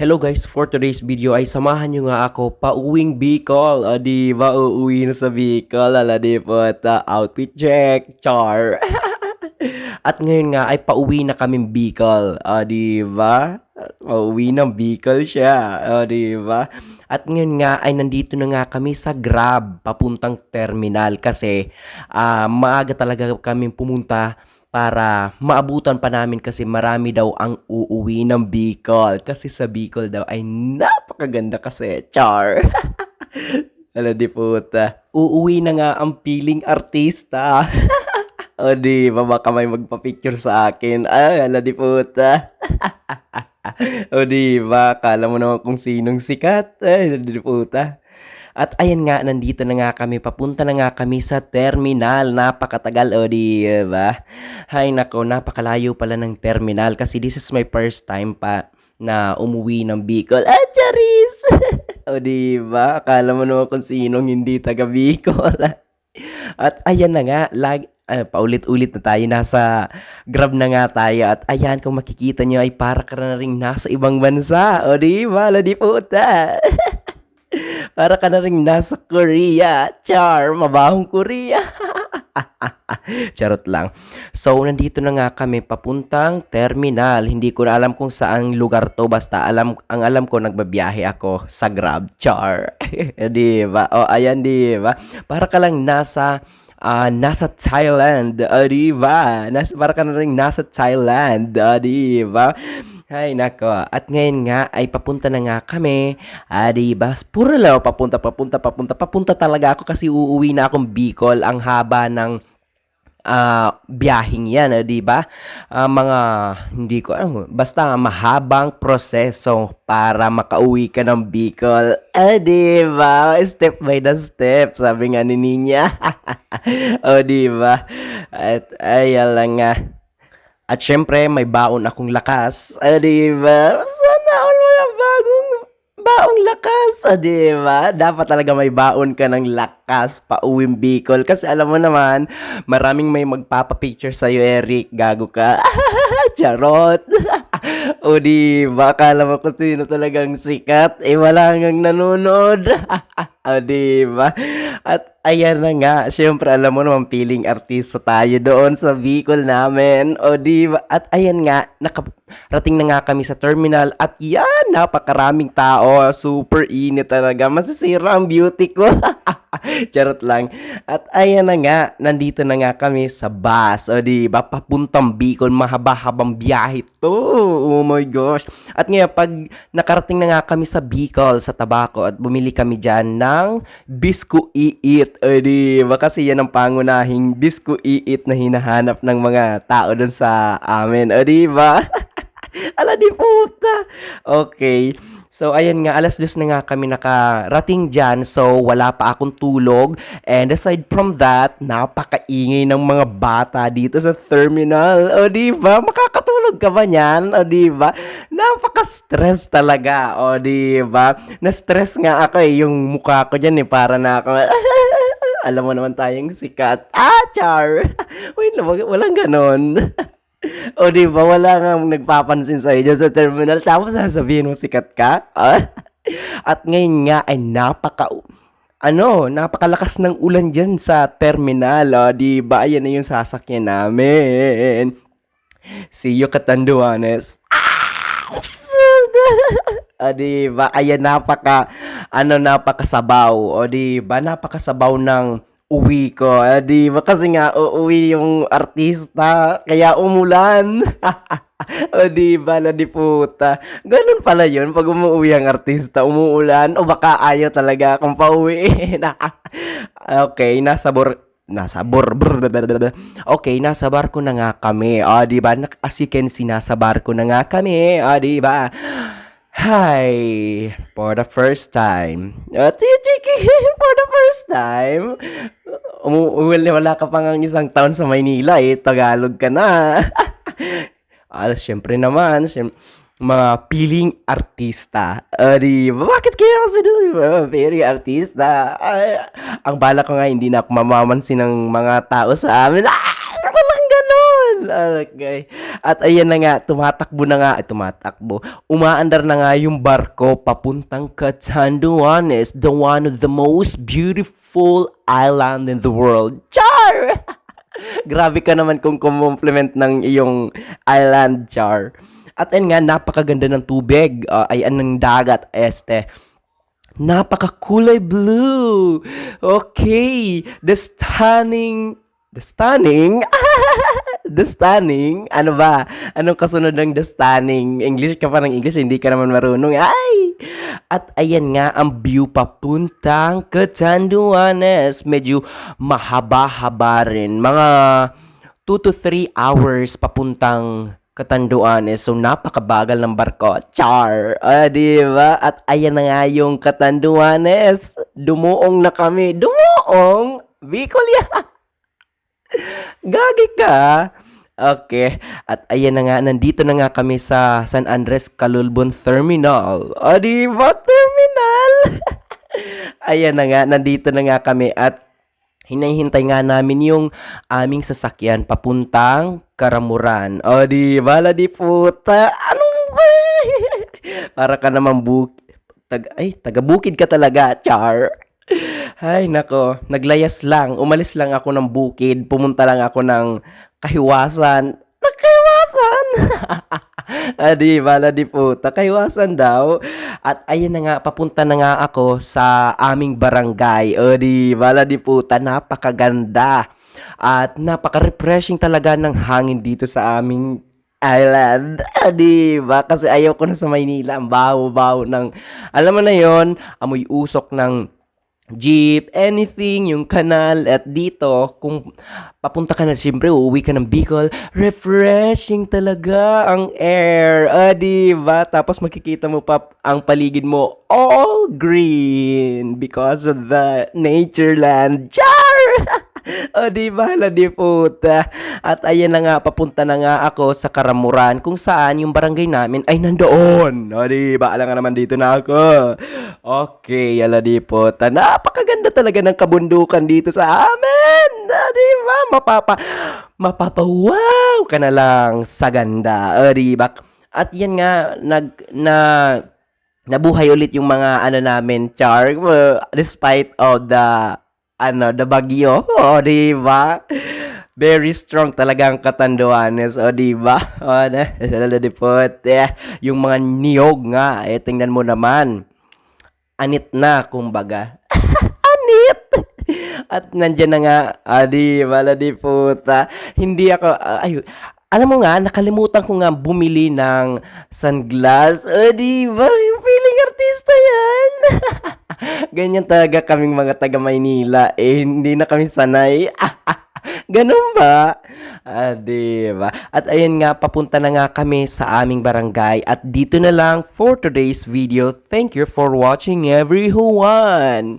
Hello guys, for today's video ay samahan nyo nga ako pauwing Bicol. O di ba, uuwi na sa Bicol. Ala di po, ta, outfit check, char. At ngayon nga ay pauwi na kaming Bicol. O di ba? Pauwi ng Bicol siya. O di ba? At ngayon nga ay nandito na nga kami sa Grab papuntang terminal kasi ah, maaga talaga kaming pumunta para maabutan pa namin kasi marami daw ang uuwi ng Bicol. Kasi sa Bicol daw ay napakaganda kasi. Char! Ala di puta. Uuwi na nga ang piling artista. o di ba baka may magpa-picture sa akin. Ay, ala di puta. o di ba, kala mo naman kung sinong sikat. Ay, ala di puta. At ayan nga, nandito na nga kami. Papunta na nga kami sa terminal. Napakatagal, o di ba? Hay nako, napakalayo pala ng terminal kasi this is my first time pa na umuwi ng Bicol. Ah, Charis! o di ba? Akala mo naman kung sinong hindi taga Bicol. At ayan na nga, lag, ah, paulit-ulit na tayo. Nasa Grab na nga tayo. At ayan, kung makikita nyo ay para ka na rin nasa ibang bansa. O di ba? Ladi puta. Para ka na rin nasa Korea. Char, mabahong Korea. Charot lang. So, nandito na nga kami papuntang terminal. Hindi ko na alam kung saan lugar to. Basta alam, ang alam ko, nagbabiyahe ako sa Grab. Char. di ba? O, ayan, di ba? Para ka lang nasa ah nasa Thailand, o di ba? Nasa, para ka na rin nasa Thailand, o di ba? Ay, nako. At ngayon nga, ay papunta na nga kami. Ah, di ba? Puro lang, papunta, papunta, papunta, papunta talaga ako kasi uuwi na akong Bicol. Ang haba ng ah biyahing yan, eh, di ba? Ah, mga, hindi ko, ano, basta mahabang proseso para makauwi ka ng Bicol. Eh, di ba? Step by the step, sabi nga ni Ninya. o, di ba? At, ayan lang nga. At syempre, may baon akong lakas. Ah, di ba? Sana all mga bagong baong lakas. Ah, di ba? Dapat talaga may baon ka ng lakas pa uwing Bicol. Kasi alam mo naman, maraming may magpapapicture sa'yo, Eric. Gago ka. Charot. o di ba? Akala mo kung sino talagang sikat. Eh, wala ngang nanonood. o di ba? At ayan na nga, syempre alam mo naman piling artista tayo doon sa Bicol namin. O di ba? At ayan nga, nakarating na nga kami sa terminal at yan, napakaraming tao. Super init talaga. Masisira ang beauty ko. Charot lang. At ayan na nga, nandito na nga kami sa bus. O di ba? Papuntang Bicol, mahaba-habang biyahe to. Oh my gosh. At ngayon, pag nakarating na nga kami sa Bicol, sa Tabaco, at bumili kami dyan ng bisku iit. O di ba? Kasi yan ang pangunahing bisku iit na hinahanap ng mga tao dun sa amin. O di ba? Ala di puta. Okay. So, ayan nga, alas dos na nga kami nakarating dyan. So, wala pa akong tulog. And aside from that, napakaingay ng mga bata dito sa terminal. O, di ba? Makakatulog ka ba niyan? O, di ba? Napaka-stress talaga. O, di ba? Na-stress nga ako eh. Yung mukha ko dyan eh. Para na ako... Alam mo naman tayong sikat. Ah, char! Wait, walang ganon. O di ba wala nga nagpapansin sa dyan sa terminal tapos sasabihin mo sikat ka? At ngayon nga ay napaka ano, napakalakas ng ulan dyan sa terminal. O di ba ayan na yung sasakyan namin. See you Katanduanes. Ah! O di ba ayan napaka ano napakasabaw. O di ba napakasabaw ng uwi ko. Eh, di ba kasi nga uuwi yung artista, kaya umulan. o di ba na di puta. Ganun pala yun pag umuwi ang artista, umuulan o baka ayaw talaga akong pauwiin. okay, nasa bor nasa bor brr. Okay, nasa barko na nga kami. O di ba? As you can see, nasa barko na nga kami. O di ba? Hi, for the first time. Uh, titiki, for the first time. Umuwi wala ka pang ang isang taon sa Maynila eh. Tagalog ka na. ah, syempre naman, syem- mga piling artista. Uh? Bakit kaya kasi uh, very artista? Ay, ang bala ko nga, hindi na ako mamamansin ng mga tao sa amin. Ah! Okay. At ayan na nga, tumatakbo na nga, tumatakbo. Umaandar na nga yung barko papuntang Catanduanes, the one of the most beautiful island in the world. Char! Grabe ka naman kung compliment ng iyong island, Char. At ayun nga, napakaganda ng tubig. Ah, ay, ng dagat, este. Napaka-kulay blue. Okay. The stunning... The stunning? the stunning? Ano ba? Anong kasunod ng the stunning? English ka pa ng English, hindi ka naman marunong. Ay! At ayan nga ang view papuntang Catanduanes. Medyo mahaba-haba rin. Mga 2 to 3 hours papuntang Catanduanes. So, napakabagal ng barko. Char! Ah, di? At ayan na nga yung Catanduanes. Dumuong na kami. Dumuong? Bicol yan! Gagi ka! Okay. At ayan na nga, nandito na nga kami sa San Andres Calulbon Terminal. O, di ba? Terminal! ayan na nga, nandito na nga kami at hinahintay nga namin yung aming sasakyan papuntang Karamuran. O, di ba? La di puta. Anong ba? Para ka naman buk... Tag ay, taga-bukid ka talaga, char. Ay, nako. Naglayas lang. Umalis lang ako ng bukid. Pumunta lang ako ng kahiwasan. Nagkahiwasan! ah, di ba? La di puta. Kahiwasan daw. At ayun na nga, papunta na nga ako sa aming barangay. O di ba? La di puta. Napakaganda. At napaka-refreshing talaga ng hangin dito sa aming island. Ah, di ba? Kasi ayaw ko na sa Maynila. Ang baho-baho ng... Alam mo na yon amoy usok ng jeep, anything, yung kanal, at dito, kung papunta ka na, siyempre, uuwi ka ng Bicol, refreshing talaga ang air, ah, di ba? Tapos makikita mo pa ang paligid mo, all green, because of the nature land. Char! o, di ba? Hala, di puta. At ayan na nga, papunta na nga ako sa Karamuran, kung saan yung barangay namin ay nandoon. O, di ba? Alam nga naman dito na ako. Okay, ala di puta. Napakaganda talaga ng kabundukan dito sa amin. O, di ba? Mapapa, mapapa, wow ka na lang sa ganda. O, di ba? At yan nga, nag, na, nabuhay ulit yung mga ano namin, Char, despite of the ano, the bagyo. O, di ba? Very strong talaga ang Katanduanes. O, di ba? O, na, di po. Eh, yung mga niyog nga, eh, tingnan mo naman. Anit na, kumbaga. Anit! At nandyan na nga, ah, di ba, la di puta. Hindi ako, ah, ay, alam mo nga, nakalimutan ko nga bumili ng sunglass. O, di? Yung feeling artista yan. Ganyan talaga kaming mga taga Maynila. Eh, hindi na kami sanay. Ganun ba? Ah, di ba? At ayun nga, papunta na nga kami sa aming barangay. At dito na lang for today's video. Thank you for watching everyone.